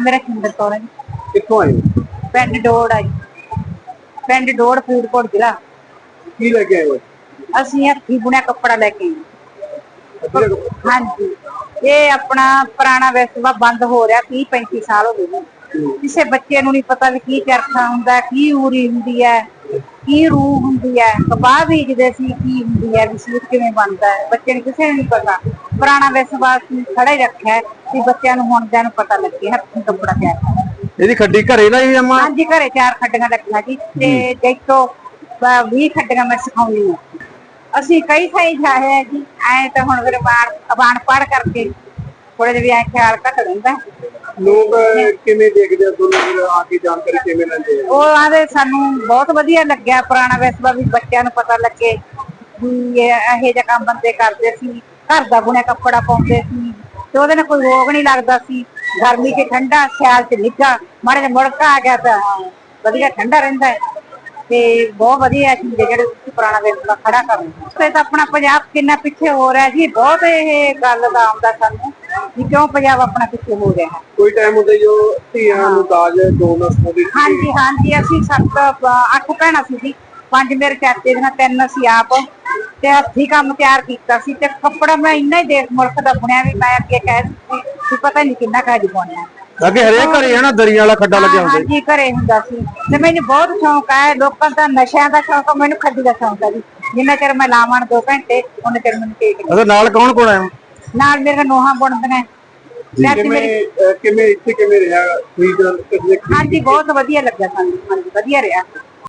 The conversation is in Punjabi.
ਨਾਮ ਮੇਰਾ ਖਿੰਦਰ ਕੌਰ ਹੈ ਜੀ। ਕਿੱਥੋਂ ਆਏ ਹੋ? ਪਿੰਡ ਡੋੜ ਆ ਜੀ। ਪਿੰਡ ਡੋੜ ਫਰੀਦਕੋਟ ਜ਼ਿਲ੍ਹਾ। ਕੀ ਲੈ ਕੇ ਆਏ ਹੋ? ਅਸੀਂ ਹੱਥੀ ਬੁਣਿਆ ਕੱਪੜਾ ਲੈ ਕੇ ਆਏ। ਅੱਧੇ ਕੁ- ਹਾਂਜੀ। ਇਹ ਆਪਣਾ ਪੁਰਾਣਾ ਵਿਸਵਾ ਬੰਦ ਹੋ ਰਿਹਾ 30 35 ਸਾਲ ਹੋ ਗਏ ਜੀ। ਕਿਸੇ ਬੱਚੇ ਨੂੰ ਨਹੀਂ ਪਤਾ ਵੀ ਕੀ ਚਰਖਾ ਹੁੰਦਾ ਕੀ ਊਰੀ ਹੁੰਦੀ ਹੈ ਕੀ ਰੂਹ ਹੁੰਦੀ ਹੈ ਕਪਾਹ ਬੀਜਦੇ ਸੀ ਕੀ ਹੁੰਦੀ ਹੈ ਵੀ ਸੂਟ ਕਿਵੇਂ ਬਣਦਾ ਹੈ ਬੱਚੇ ਨੂੰ ਕਿਸੇ ਨੂੰ ਨਹੀਂ ਪਤਾ। ਪੁਰਾਣਾ ਵਿਸਵਾ ਅਸੀਂ ਖੜਾ ਹੀ ਰੱਖਿਆ ਹੈ। ਵੀ ਬੱਚਿਆਂ ਨੂੰ ਹੁਣ ਦਿਨ ਪਤਾ ਲੱਗੇ ਹੱਥੀਂ ਕੱਪੜਾ ਤਿਆਰ ਕਰਨਾ ਇਹਦੀ ਖੱਡੀ ਘਰੇ ਨਾ ਹੀ ਅੰਮਾ? ਹਾਂਜੀ ਘਰੇ ਚਾਰ ਖੱਡੀਆਂ ਰੱਖੀਆਂ ਜੀ ਤੇ ਦੇਖੋ 20 ਖੱਡੀਆਂ ਮੈਂ ਸਿਖਾਉਂਦੀ ਹਾਂ। ਅਸੀਂ ਕਈ ਥਾਈ ਜਾਏ ਆ ਜੀ ਐ ਤਾਂ ਹੁਣ ਫਿਰ ਬਾਣ ਬਾਣ ਪੜ ਕਰਕੇ ਥੋੜੇ ਜਿਹਾ ਵੀ ਐ ਖਿਆਲ ਘਟ ਰਹਿੰਦਾ। ਲੋਕ ਕਿਵੇਂ ਦੇਖਦੇ ਆ ਤੁਹਾਨੂੰ ਆ ਕੇ ਜਾਣਕਾਰੀ ਕਿਵੇਂ ਲੈਂਦੇ ਆ? ਉਹ ਆਦੇ ਸਾਨੂੰ ਬਹੁਤ ਵਧੀਆ ਲੱਗਿਆ ਪੁਰਾਣਾ ਵਿਸਵਾ ਵੀ ਬੱਚਿਆਂ ਨੂੰ ਪਤਾ ਲੱਗੇ ਵੀ ਇਹ ਇਹੋ ਜਿਹਾ ਕੰਮ ਬੰਦੇ ਕਰਦੇ ਸੀ ਘਰ ਦਾ ਬੁਣਿਆ ਕੱਪੜਾ ਪਾਉਂਦੇ ਸੀ ਤੇ ਉਹਦੇ ਨਾਲ ਕੋਈ ਰੋਗ ਨਹੀਂ ਲੱਗਦਾ ਸੀ। ਗਰਮੀ 'ਚ ਠੰਡਾ ਸਿਆਲ 'ਚ ਨਿੱਘਾ ਮਾੜੇ ਜਿਹਾ ਮੁੜਕਾ ਆ ਗਿਆ ਤਾਂ ਵਧੀਆ ਠੰਡਾ ਰਹਿੰਦਾ ਹੈ। ਤੇ ਬਹੁਤ ਵਧੀਆ ਹੈ ਜਿਹੜੇ ਤੁਸੀਂ ਪੁਰਾਣਾ ਵਿਰਸਾ ਖੜਾ ਕਰਦੇ ਤੇ ਤਾਂ ਆਪਣਾ ਪੰਜਾਬ ਕਿੰਨਾ ਪਿੱਛੇ ਹੋ ਰਿਹਾ ਜੀ ਬਹੁਤ ਇਹ ਗੱਲ ਦਾ ਆਉਂਦਾ ਸਾਨੂੰ ਵੀ ਕਿਉਂ ਪੰਜਾਬ ਆਪਣਾ ਪਿੱਛੇ ਹੋ ਰਿਹਾ ਹੈ। ਕੋਈ ਟਾਈਮ ਹੁੰਦਾ ਜੋ ਧੀਆਂ ਨੂੰ ਦਾਜ ਦੋ ਨਾ ਸਪੋਦੀ ਹਾਂਜੀ ਹਾਂਜੀ ਅਸੀਂ ਸੱਤ ਅੱਠ ਭੈਣਾਂ ਸੀ ਜੀ ਪੰਜ ਮੇਰੇ ਚਾਚੇ ਦੀਆਂ ਤਿੰਨ ਅਸੀਂ ਆਪ। ਤੇ ਹੱਥੀ ਕੰਮ ਤਿਆਰ ਕੀਤਾ ਸੀ ਤੇ ਕੱਪੜਾ ਮੈਂ ਇੰਨਾ ਹੀ ਦੇਖ ਮੁਲਕ ਦਾ ਬੁਣਿਆ ਵੀ ਮੈਂ ਅੱਗੇ ਕਹਿ ਦਿੱਤੀ ਵੀ ਪਤਾ ਨਹੀਂ ਕਿੰਨਾ ਕਾਜ ਬੁਣਿਆ ਅੱਗੇ ਹਰੇਕ ਘਰੇ ਹੈ ਨਾ ਦਰੀਆਂ ਵਾਲਾ ਖੱਡਾ ਲੱਗਿਆ ਹੁੰਦਾ ਹਾਂਜੀ ਘਰੇ ਹੁੰਦਾ ਸੀ। ਤੇ ਮੈਨੂੰ ਬਹੁਤ ਸ਼ੌਂਕ ਹੈ ਲੋਕਾਂ ਦਾ ਨਸ਼ਿਆਂ ਦਾ ਸ਼ੌਂਕ ਮੈਨੂੰ ਖੱਡੀ ਦਾ ਸ਼ੌਂਕ ਹੈ ਜੀ। ਜਿੰਨਾ ਚਿਰ ਮੈਂ ਲਾਵਾਂ ਦੋ ਘੰਟੇ ਉਹਨਾਂ ਚਿਰ ਮੈਨੂੰ ਕੇਕ ਅੱਛਾ ਨਾਲ ਕੌਣ ਕੌਣ ਆਇਆ? ਨਾਲ ਮੇਰੇ ਨੋਹਾਂ ਬੁਣਦੀਆਂ। ਮੈਂ ਤੇ ਮੇਰੀ ਕਿਵੇਂ ਕਿਵੇਂ ਇੱਥੇ ਕਿਵੇਂ ਰਿਹਾ? ਕਿਤੇ ਹਾਂਜੀ ਬਹੁਤ ਵਧੀਆ ਲੱਗਿਆ ਸਾਨੂੰ। ਹਾਂਜੀ ਵਧੀਆ ਰਿਹਾ।